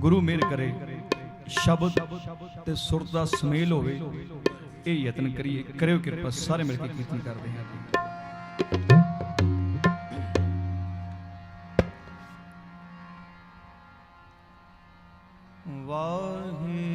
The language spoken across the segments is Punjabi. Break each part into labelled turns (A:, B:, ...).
A: ਗੁਰੂ ਮਿਹਰ ਕਰੇ, ਸ਼ਬਦ ਤੇ ਸੁਰ ਦਾ ਸਮੇਲ ਹੋਵੇ, ਇਹ ਯਤਨ ਕਰੀਏ, ਕਰਿਓ ਕਿਰਪਾ, ਸਾਰੇ ਮਿਲ ਕੇ ਕੀਰਤਨ ਕਰਦੇ ਹਾਂ ਵਾਹਿਗੁਰੂ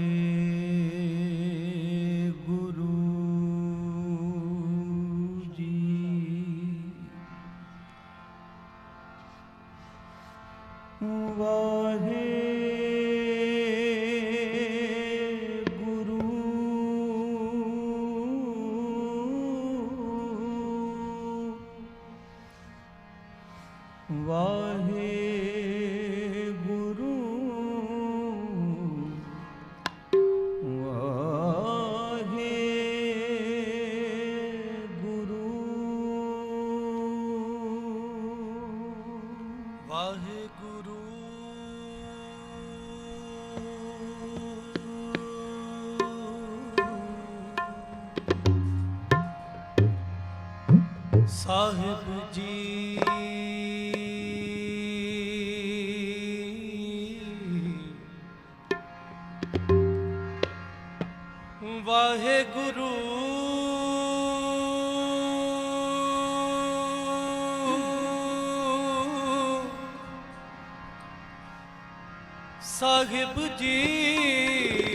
B: ਸਾਹਿਬ ਜੀ। ਵਾਹਿਗੁਰੂ। ਸਾਹਿਬ ਜੀ।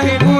C: সাহেব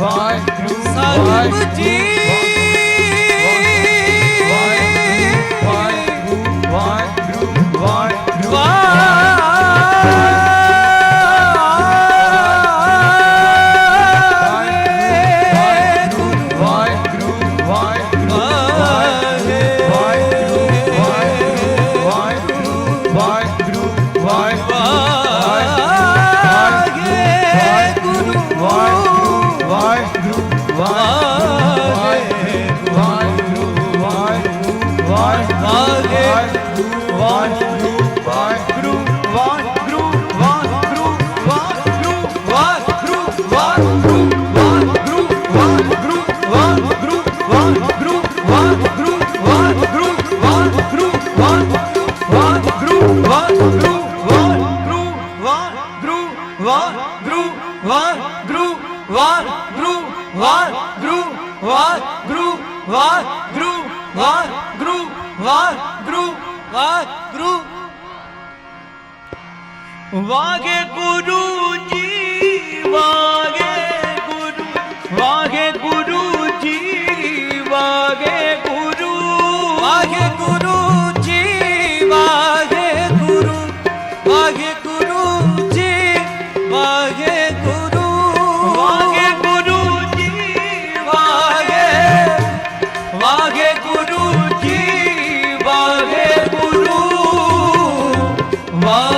A: ਵਾਹਿਗੁਰੂ ਜੀ ਵਾਹਿਗੁਰੂ ਵਾਹਿਗੁਰੂ ਵਾਹਿਗੁਰੂ ਵਾਹਿਗੁਰੂ
C: ਵਾਹਿਗੁਰੂ ਜੀ ਵਾ 봐.